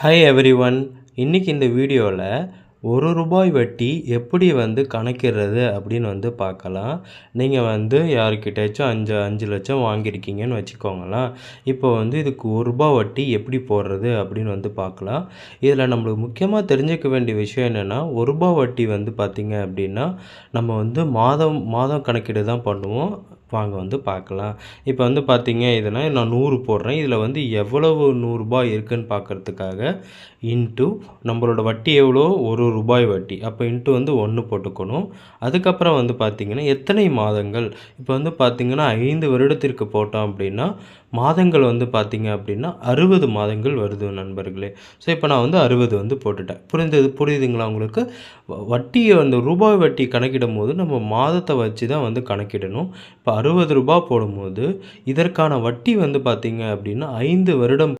Hi every one இன்றைக்கி இந்த வீடியோவில் ஒரு ரூபாய் வட்டி எப்படி வந்து கணக்கிடுறது அப்படின்னு வந்து பார்க்கலாம். நீங்கள் வந்து யாருக்கிட்டேச்சும் அஞ்சு அஞ்சு லட்சம் வாங்கியிருக்கீங்கன்னு வச்சுக்கோங்களேன். இப்போ வந்து இதுக்கு ஒரு ரூபாய் வட்டி எப்படி போடுறது அப்படின்னு வந்து பார்க்கலாம். இதில் நம்மளுக்கு முக்கியமாக தெரிஞ்சுக்க வேண்டிய விஷயம் என்னென்னா ஒரு ரூபாய் வட்டி வந்து பார்த்திங்க அப்படின்னா நம்ம வந்து மாதம் மாதம் கணக்கீடு தான் பண்ணுவோம். வாங்க வந்து பார்க்கலாம். இப்போ வந்து பார்த்தீங்க இதுனா நான் நூறு போடுறேன். இதில் வந்து எவ்வளவு நூறுரூபா இருக்குன்னு பார்க்குறதுக்காக இன்ட்டு நம்மளோட வட்டி எவ்வளோ? ஒரு ரூபாய் வட்டி. அப்போ இன்ட்டு வந்து ஒன்று போட்டுக்கணும். அதுக்கப்புறம் வந்து பார்த்திங்கன்னா எத்தனை மாதங்கள்? இப்போ வந்து பார்த்திங்கன்னா ஐந்து வருடத்திற்கு போட்டோம் அப்படின்னா மாதங்கள் வந்து பார்த்திங்க அப்படின்னா அறுபது மாதங்கள் வருது நண்பர்களே. ஸோ இப்போ நான் வந்து அறுபது வந்து போட்டுட்டேன். புரிந்தது புரியுதுங்களா உங்களுக்கு? வட்டியை அந்த ரூபாய் வட்டி கணக்கிடும் போது நம்ம மாதத்தை வச்சு தான் வந்து கணக்கிடணும். இப்போ அறுபது ரூபா போடும்போது இதற்கான வட்டி வந்து பார்த்திங்க அப்படின்னா ஐந்து வருடம்